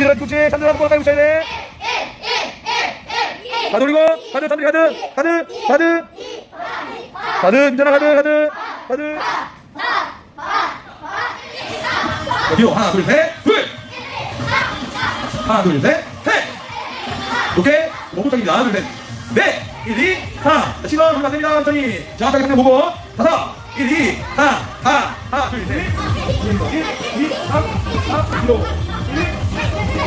뒤로 뒤꿈치 잔들 한번 가까이 붙여야 돼 가드 올리고. 가드 잔들 가드. 가드 가드. 가드 민준아 가드 가드. 가드. 자, 뒤로 하나 둘셋둘. 하나 둘셋셋. 오케이. 목적입니다. 하나 둘셋넷 1, 2, 3 자, 시선 하면 안 됩니다. 천천히. 정확하게 상대 보고. 다섯. 1, 2, 3 하나 하나 둘셋. 1, 2, 3 4 뒤로 1, 1,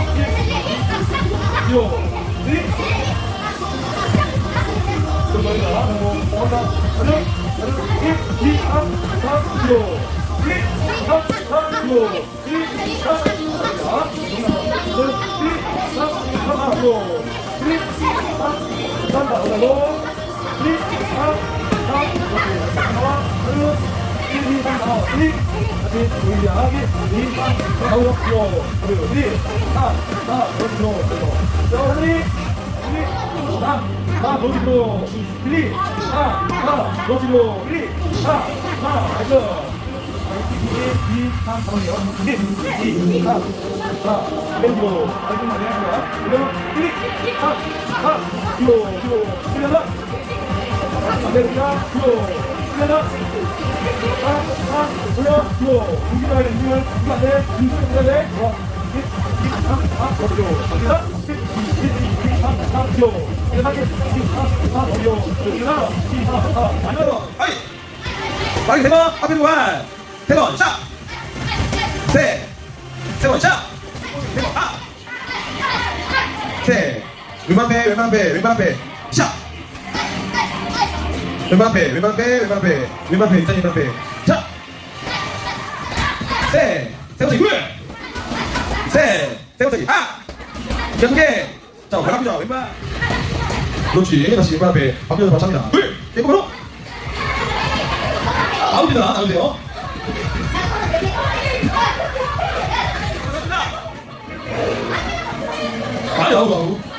그리고 한번 가자 1, 2, 3 4 뒤로 1, 3 4 뒤로 1, 2, 3 4 하고 1, 3, 3, 나오고 1, 3, 4, 나와 1, 2, 3, 나와 1, 다시 조이하기 2, 3, 나오고 그리고 1, 4, 4, 여기로 자, 1, 1, 3, 4, 여기로 1, 4, 4, 여기로 1, 4, 4, 나이스 2, 3, 4번이요. 1, 2, 3, 4, 왼쪽으로. 알겠나? 내 거야. 그러면 1, 2, 3, 4, 뒤로, 뒤로, 풀려라. 내려가, 뒤로, 풀려라. 4, 4, 돌려, 뒤로. 움직여야 돼, 움직여. 움직여 안 돼. 움직여야 돼. 좋아. 1, 2, 3, 4, 뒤로. 갑니다. 아이. 세 번, 앞에 세 번, 샷! 세! 세 번, 샷! 세 번, 아! 세! 왼발 빼, 왼발 빼, 왼발 빼, 샷! 왼발 빼, 왼발 빼, 왼발 빼, 왼발 빼, 일단 왼발 빼, 샷! 세! 세 번째, 굴! 세! 세 번째, 아! 연계! 자, 발 바꾸자, 왼발! 그렇지, 다시 왼발 앞에, 앞에서 맞춥니다. 굴! 깨끗으로! 아웃이다, 나오세요. 아니, 아웃, 아웃.